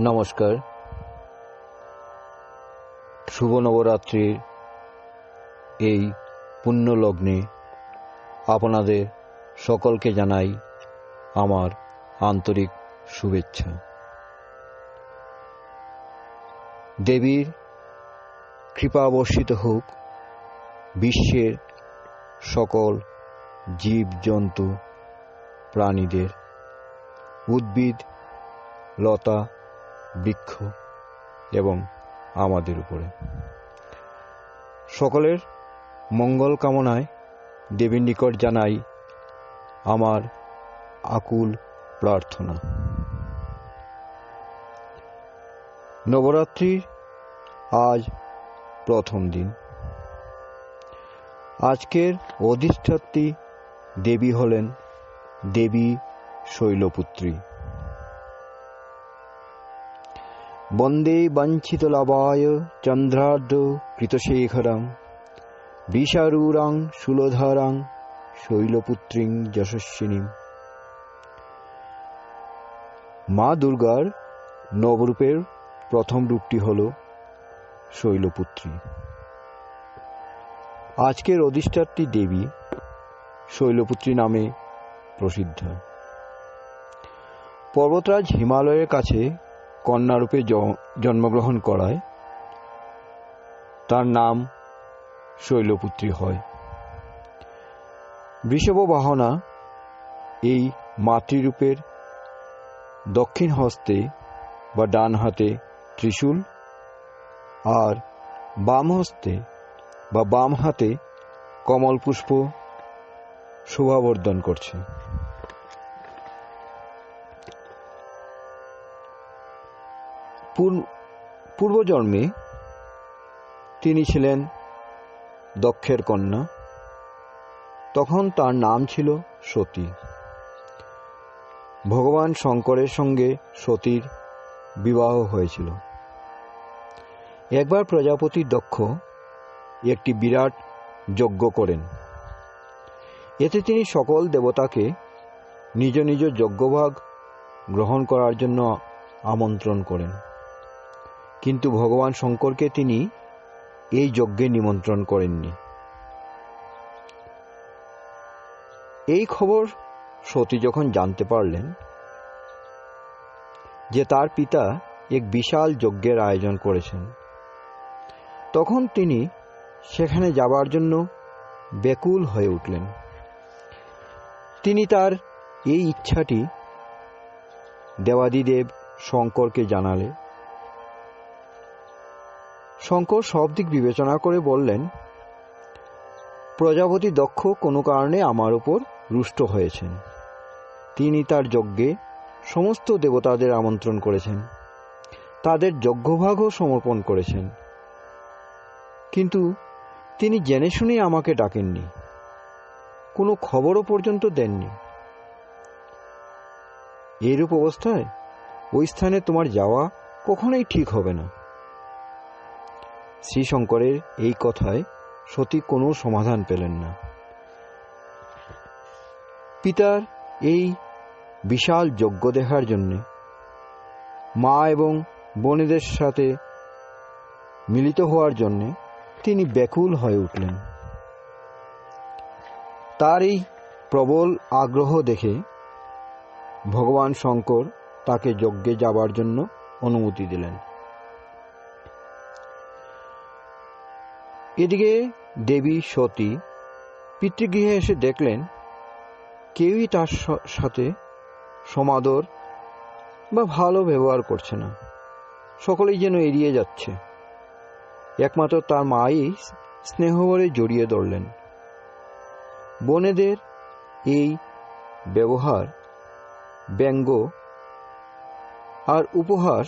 নমস্কার। শুভ নবরাত্রির এই পুণ্য লগ্নে আপনাদের সকলকে জানাই আমার আন্তরিক শুভেচ্ছা। দেবীর কৃপা বর্ষিত হোক বিশ্বের সকল জীবজন্তু প্রাণীদের। উদ্ভিদ, লতা বৃক্ষ এবং আমাদের উপরে। সকলের মঙ্গল কামনায় দেবীর নিকট জানাই আমার আকুল প্রার্থনা। নবরাত্রির আজ প্রথম দিন। আজকের অধিষ্ঠাত্রী দেবী হলেন দেবী শৈলপুত্রী। বন্দে বাঞ্ছিতলাভায় চন্দ্রার্ধ কৃতশেখরং বিষারূরাং শূলধারাং শৈলপুত্রীং যশস্বিনীম। মা দুর্গার নবরূপের প্রথম রূপটি হল শৈলপুত্রী। আজকের অধিষ্ঠাত্রী দেবী শৈলপুত্রী নামে প্রসিদ্ধ। পর্বতরাজ হিমালয়ের কাছে কন্যারূপে জন্মগ্রহণ করায়। তার নাম শৈলপুত্রী হয়। বৃষভ বাহনা এই মাতৃরূপের দক্ষিণ হস্তে বা ডান হাতে ত্রিশূল আর বাম হস্তে বা বাম হাতে কমল পুষ্প শোভাবর্ধন করছে। পূর্বজন্মে তিনি ছিলেন দক্ষের কন্যা। তখন তার নাম ছিল সতী। ভগবান শঙ্করের সঙ্গে সতীর বিবাহ হয়েছিল। একবার প্রজাপতি দক্ষ একটি বিরাট যজ্ঞ করেন। এতে তিনি সকল দেবতাকে নিজ নিজ যজ্ঞভাগ গ্রহণ করার জন্য আমন্ত্রণ করেন। কিন্তু ভগবান শঙ্করকে তিনি এই যজ্ঞে নিমন্ত্রণ করেননি। এই খবর সতী যখন জানতে পারলেন যে তার পিতা এক বিশাল যজ্ঞের আয়োজন করেছেন, তখন তিনি সেখানে যাবার জন্য ব্যাকুল হয়ে উঠলেন। তিনি তার এই ইচ্ছাটি দেবাদিদেব শঙ্করকে জানালে শঙ্কর সব দিক বিবেচনা করে বললেন, প্রজাপতি দক্ষ কোনো কারণে আমার উপর রুষ্ট হয়েছেন। তিনি তার যজ্ঞে সমস্ত দেবতাদের আমন্ত্রণ করেছেন। তাদের যজ্ঞভাগও সমর্পণ করেছেন। কিন্তু তিনি জেনে শুনেই আমাকে ডাকেননি। কোনো খবরও পর্যন্ত দেননি। এরূপ অবস্থায় ওই স্থানে তোমার যাওয়া কখনোই ঠিক হবে না। শ্রীশঙ্করের এই কথায় সতী কোনো সমাধান পেলেন না। পিতার এই বিশাল যজ্ঞ দেখার জন্যে মা এবং বোনেদের সাথে মিলিত হওয়ার জন্যে তিনি ব্যাকুল হয়ে উঠলেন। তার এই প্রবল আগ্রহ দেখে ভগবান শঙ্কর তাকে যজ্ঞে যাবার জন্য অনুমতি দিলেন। এদিকে দেবী সতী পিতৃগৃহে এসে দেখলেন কেউই তার সাথে সমাদর বা ভালো ব্যবহার করছে না। সকলেই যেন এড়িয়ে যাচ্ছে। একমাত্র তার মাই স্নেহভরে জড়িয়ে ধরলেন। বোনেদের এই ব্যবহার, ব্যঙ্গ আর উপহাস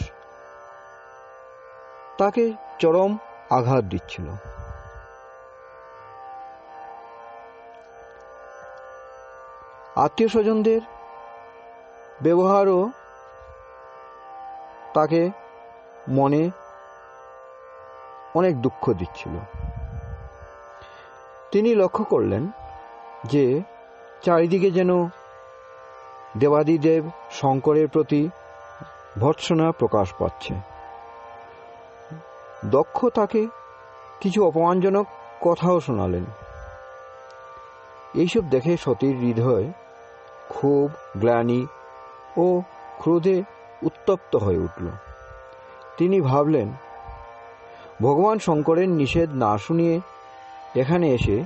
তাকে চরম আঘাত দিচ্ছিল। আত্মীয় স্বজনদের ব্যবহারও তাকে মনে অনেক দুঃখ দিচ্ছিল। তিনি লক্ষ্য করলেন যে চারিদিকে যেন দেবাদিদেব শঙ্করের প্রতি ভর্ৎসনা প্রকাশ পাচ্ছে। দক্ষ তাকে কিছু অপমানজনক কথাও শোনালেন। এইসব দেখে সতীর হৃদয় ক্ষোভ, গ্লানি ও ক্রোধে উত্তপ্ত হয়ে উঠল। তিনি ভাবলেন, ভগবান শঙ্করের নিষেধ না শুনিয়ে এখানে এসে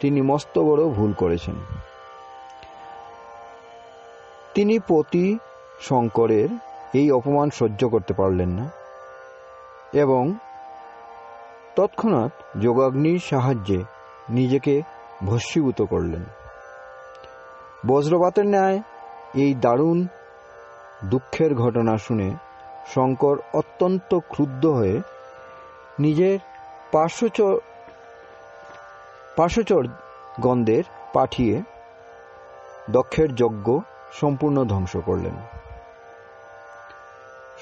তিনি মস্ত বড় ভুল করেছেন। তিনি পতি শঙ্করের এই অপমান সহ্য করতে পারলেন না এবং তৎক্ষণাৎ যোগাগ্নির সাহায্যে নিজেকে ভস্মীভূত করলেন। বজ্রপাতের ন্যায় এই দারুণ দুঃখের ঘটনা শুনে শঙ্কর অত্যন্ত ক্রুদ্ধ হয়ে নিজের পার্শ্বচর পার্শ্বচর গন্ধের পাঠিয়ে দক্ষের যজ্ঞ সম্পূর্ণ ধ্বংস করলেন।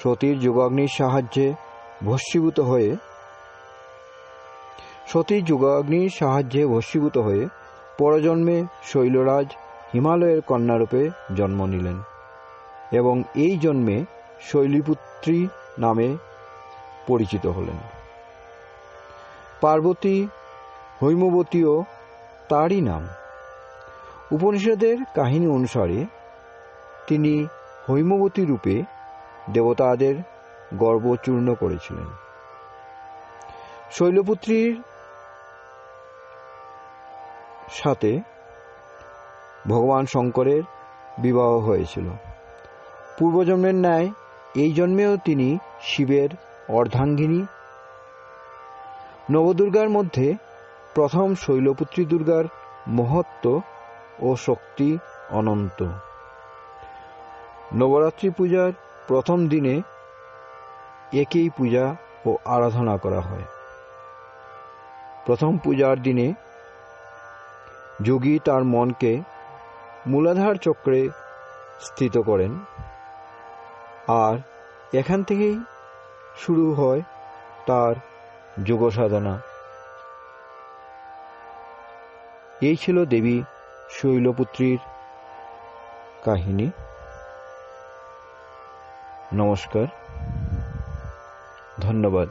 সতীর যোগাগ্নির সাহায্যে ভস্মীভূত হয়ে, সতীর যোগাগ্নির সাহায্যে ভস্মীভূত হয়ে পরজন্মে শৈলরাজ হিমালয়ের কন্যারূপে জন্ম নিলেন এবং এই জন্মে শৈলীপুত্রী নামে পরিচিত হলেন। পার্বতী হৈমবতীও তারই নাম। উপনিষদের কাহিনী অনুসারে তিনি হৈমবতী রূপে দেবতাদের গর্বচূর্ণ করেছিলেন। শৈলপুত্রীর সাথে ভগবান শঙ্করের বিবাহ হয়েছিল। পূর্বজন্মের ন্যায় এই জন্মেও তিনি শিবের অর্ধাঙ্গিনী। নবদুর্গার মধ্যে প্রথম শৈলপুত্রী দুর্গার মহত্ব ও শক্তি অনন্ত। নবরাত্রি পূজার প্রথম দিনে একেই পূজা ও আরাধনা করা হয়। প্রথম পূজার দিনে যোগী তার মনকে মূলাধার চক্রে স্থিত করেন। আর এখান থেকেই শুরু হয় তার যোগ সাধনা এই ছিল দেবী শৈলপুত্রীর কাহিনী। নমস্কার। ধন্যবাদ।